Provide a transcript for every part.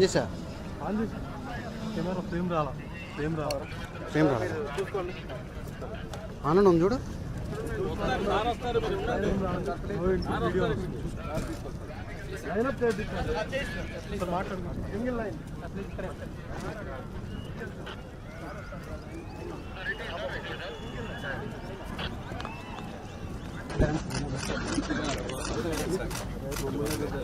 On చేసా on చేసి camera frame రాలా ఫ్రేమ్ రాలా సేమ్ రా ఆనంద్ ఉంది చూడు. మాట్లాడు సింగిల్ లైన్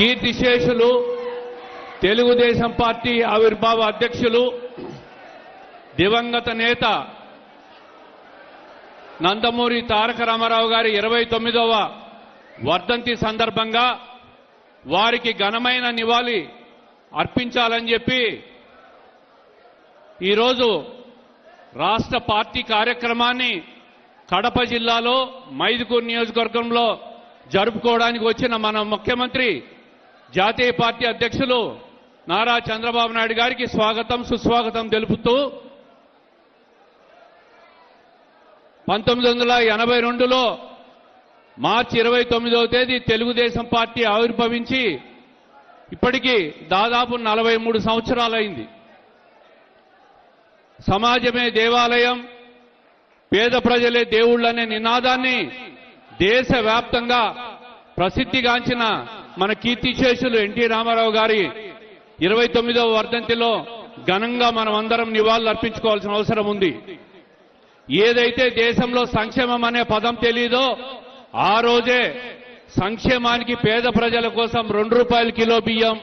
కీర్తిశేషులు తెలుగుదేశం పార్టీ ఆవిర్భావ అధ్యక్షులు దివంగత నేత నందమూరి తారక రామారావు గారి ఇరవై తొమ్మిదవ వర్ధంతి సందర్భంగా వారికి ఘనమైన నివాళి అర్పించాలని చెప్పి ఈరోజు రాష్ట్ర పార్టీ కార్యక్రమాన్ని కడప జిల్లాలో మైదుకూరు నియోజకవర్గంలో జరుపుకోవడానికి వచ్చిన మన ముఖ్యమంత్రి జాతీయ పార్టీ అధ్యక్షులు నారా చంద్రబాబు నాయుడు గారికి స్వాగతం సుస్వాగతం తెలుపుతూ పంతొమ్మిది వందల ఎనభై రెండులో మార్చి ఇరవై తొమ్మిదవ తేదీ తెలుగుదేశం పార్టీ ఆవిర్భవించి ఇప్పటికీ దాదాపు నలభై మూడు సంవత్సరాలైంది. సమాజమే దేవాలయం పేద ప్రజలే దేవుళ్ళనే నినాదాన్ని దేశవ్యాప్తంగా ప్రసిద్ధిగాంచిన మన కీర్తిశేషులు ఎన్టీ రామారావు గారి ఇరవై తొమ్మిదవ వర్ధంతిలో ఘనంగా మనం అందరం నివాళులు అర్పించుకోవాల్సిన అవసరం ఉంది. ఏదైతే దేశంలో సంక్షేమం అనే పదం తెలియదో ఆ రోజే సంక్షేమానికి పేద ప్రజల కోసం రెండు రూపాయల కిలో బియ్యం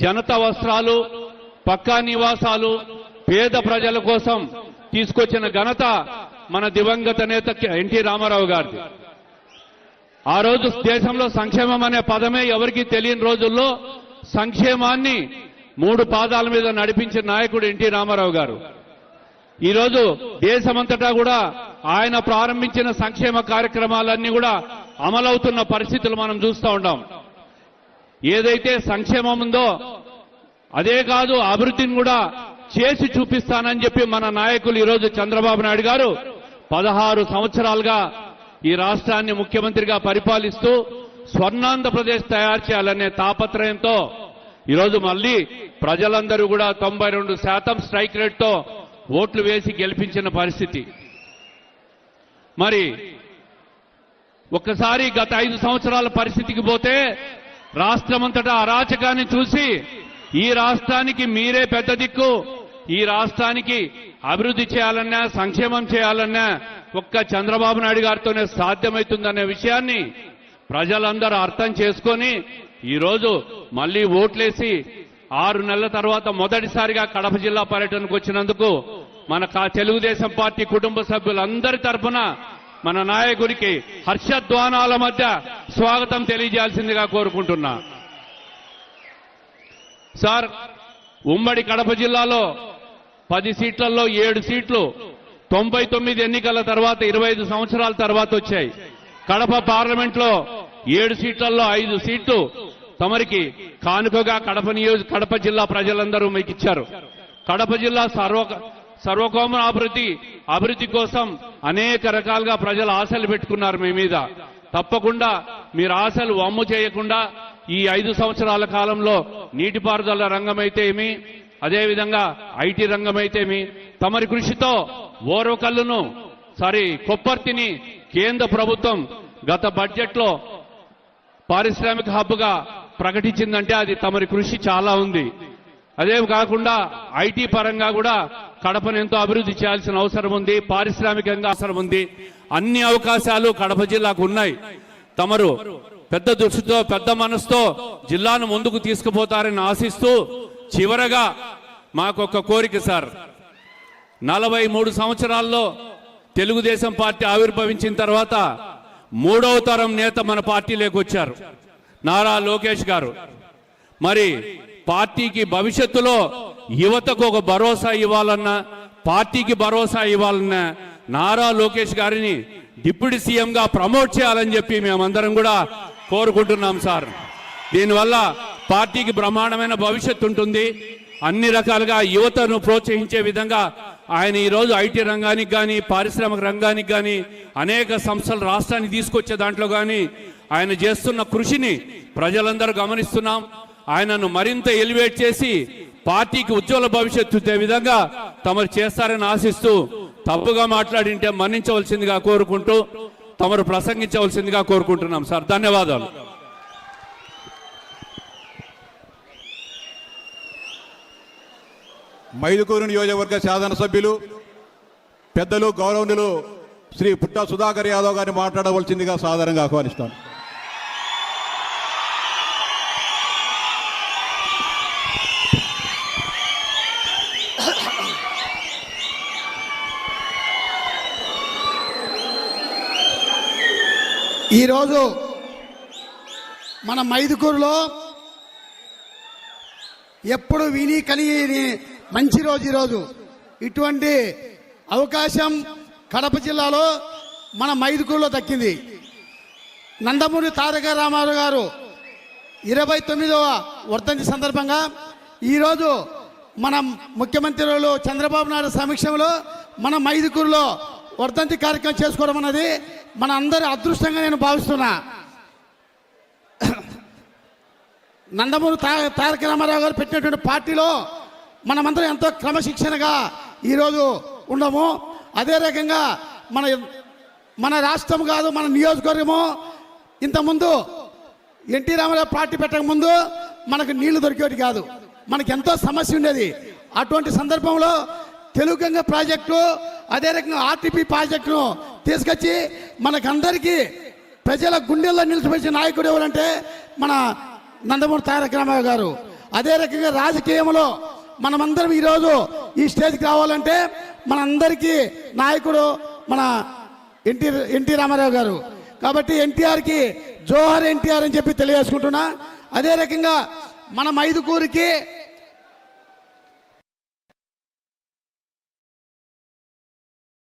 జనతా వస్త్రాలు పక్కా నివాసాలు పేద ప్రజల కోసం తీసుకొచ్చిన ఘనత మన దివంగత నేత ఎన్టీ రామారావు గారిది. ఆ రోజు దేశంలో సంక్షేమం అనే పదమే ఎవరికీ తెలియని రోజుల్లో సంక్షేమాన్ని మూడు పాదాల మీద నడిపించిన నాయకుడు ఎన్టీ రామారావు గారు. ఈరోజు దేశమంతటా కూడా ఆయన ప్రారంభించిన సంక్షేమ కార్యక్రమాలన్నీ కూడా అమలవుతున్న పరిస్థితులు మనం చూస్తూ ఉంటాం ఏదైతే సంక్షేమం ఉందో అదే కాదు అభివృద్ధిని కూడా చేసి చూపిస్తానని చెప్పి మన నాయకులు ఈరోజు చంద్రబాబు నాయుడు గారు పదహారు సంవత్సరాలుగా ఈ రాష్ట్రాన్ని ముఖ్యమంత్రిగా పరిపాలిస్తూ స్వర్ణాంధ్రప్రదేశ్ తయారు చేయాలనే తాపత్రయంతో ఈరోజు మళ్ళీ ప్రజలందరూ కూడా తొంభై రెండు శాతం స్ట్రైక్ రేట్తో ఓట్లు వేసి గెలిపించిన పరిస్థితి. మరి ఒక్కసారి గత ఐదు సంవత్సరాల పరిస్థితికి పోతే రాష్ట్రమంతటా అరాచకాన్ని చూసి ఈ రాష్ట్రానికి మీరే పెద్ద దిక్కు ఈ రాష్ట్రానికి అభివృద్ధి చేయాలన్నా సంక్షేమం చేయాలన్నా ఒక్క చంద్రబాబు నాయుడు గారితోనే సాధ్యమవుతుందనే విషయాన్ని ప్రజలందరూ అర్థం చేసుకొని ఈరోజు మళ్ళీ ఓట్లేసి ఆరు నెలల తర్వాత మొదటిసారిగా కడప జిల్లా పర్యటనకు వచ్చినందుకు మన కా- తెలుగుదేశం పార్టీ కుటుంబ సభ్యులందరి తరఫున మన నాయకుడికి హర్షధ్వానాల మధ్య స్వాగతం తెలియజేయాల్సిందిగా కోరుకుంటున్నా. సార్ ఉమ్మడి కడప జిల్లాలో పది సీట్లలో ఏడు సీట్లు తొంభై తొమ్మిది ఎన్నికల తర్వాత ఇరవై ఐదు సంవత్సరాల తర్వాత వచ్చాయి. కడప పార్లమెంట్లో ఏడు సీట్లలో ఐదు సీట్లు తమరికి కానుకగా కడప నియోజక కడప జిల్లా ప్రజలందరూ మీకు ఇచ్చారు. కడప జిల్లా సర్వ సర్వకోమ అభివృద్ధి అభివృద్ధి కోసం అనేక రకాలుగా ప్రజలు ఆశలు పెట్టుకున్నారు మీ మీద. తప్పకుండా మీరు ఆశలు వమ్ము చేయకుండా ఈ ఐదు సంవత్సరాల కాలంలో నీటిపారుదల రంగమైతేమి అదేవిధంగా ఐటీ రంగమైతేమి తమరి కృషితో ఓర్వకల్లును సారీ కొప్పర్తిని కేంద్ర ప్రభుత్వం గత బడ్జెట్లో పారిశ్రామిక హబ్గా ప్రకటించిందంటే అది తమరి కృషి చాలా ఉంది. అదే కాకుండా ఐటీ పరంగా కూడా కడపను ఎంతో అభివృద్ధి చేయాల్సిన అవసరం ఉంది పారిశ్రామికంగా అవసరం ఉంది. అన్ని అవకాశాలు కడప జిల్లాకు ఉన్నాయి. తమరు పెద్ద దృష్టితో పెద్ద మనసుతో జిల్లాను ముందుకు తీసుకుపోతారని ఆశిస్తూ చివరగా మాకొక కోరిక సార్. నలభై మూడు సంవత్సరాల్లో తెలుగుదేశం పార్టీ ఆవిర్భవించిన తర్వాత మూడవ తరం నేత మన పార్టీలోకి వచ్చారు. నారా లోకేష్ గారు. మరి పార్టీకి భవిష్యత్తులో యువతకు ఒక భరోసా ఇవ్వాలన్నా పార్టీకి భరోసా ఇవ్వాలన్నా నారా లోకేష్ గారిని డిప్యూటీ సీఎంగా ప్రమోట్ చేయాలని చెప్పి మేమందరం కూడా కోరుకుంటున్నాం సార్. దీనివల్ల పార్టీకి బ్రహ్మాండమైన భవిష్యత్తు ఉంటుంది. అన్ని రకాలుగా యువతను ప్రోత్సహించే విధంగా ఆయన ఈరోజు ఐటీ రంగానికి కానీ పారిశ్రామిక రంగానికి కానీ అనేక సంస్థలు రాష్ట్రానికి తీసుకొచ్చే దాంట్లో కానీ ఆయన చేస్తున్న కృషిని ప్రజలందరూ గమనిస్తున్నాం. ఆయనను మరింత ఎలివేట్ చేసి పార్టీకి ఉజ్వల భవిష్యత్తు విధంగా తమరు చేస్తారని ఆశిస్తూ తప్పుగా మాట్లాడింటే మన్నించవలసిందిగా కోరుకుంటూ తమరు ప్రసంగించవలసిందిగా కోరుకుంటున్నాం సార్. ధన్యవాదాలు. మైదుకూరు నియోజకవర్గ శాసనసభ్యులు పెద్దలు గౌరవనులు శ్రీ పుట్ట సుధాకర్ యాదవ్ గారిని మాట్లాడవలసిందిగా సాధారణంగా ఆహ్వానిస్తాను. ఈరోజు మన మైదుకూరులో ఎప్పుడు విని కనిని మంచి రోజు ఈరోజు. ఇటువంటి అవకాశం కడప జిల్లాలో మన మైదుకూరులో దక్కింది. నందమూరి తారక రామారావు గారు ఇరవై తొమ్మిదవ వర్ధంతి సందర్భంగా ఈరోజు మన ముఖ్యమంత్రులు చంద్రబాబు నాయుడు సమక్షంలో మన మైదుకూరులో వర్ధంతి కార్యక్రమం చేసుకోవడం అన్నది మన అందరి అదృష్టంగా నేను భావిస్తున్నా. నందమూరి తా తారక రామారావు గారు పెట్టినటువంటి పార్టీలో మనమందరం ఎంతో క్రమశిక్షణగా ఈరోజు ఉండము అదే రకంగా మన మన రాష్ట్రం కాదు మన నియోజకవర్గము. ఇంతకుముందు ఎన్టీ రామారావు పార్టీ పెట్టకముందు మనకు నీళ్ళు దొరికేటి కాదు. మనకు ఎంతో సమస్య ఉండేది. అటువంటి సందర్భంలో తెలుగు గంగ ప్రాజెక్టు అదే రకంగా ఆర్టీపీ ప్రాజెక్టును తీసుకొచ్చి మనకందరికీ ప్రజల గుండెల్లో నిలిచిపోయిన నాయకుడు ఎవరంటే మన నందమూరి తారక రామారావు గారు. అదే రకంగా రాజకీయంలో మనమందరం ఈరోజు ఈ స్టేజ్కి రావాలంటే మనందరికీ నాయకుడు మన ఎన్టీ ఎన్టీ రామారావు గారు. కాబట్టి ఎన్టీఆర్కి జోహర్ ఎన్టీఆర్ అని చెప్పి తెలియజేసుకుంటున్నా. అదే రకంగా మనం ఐదుగురికి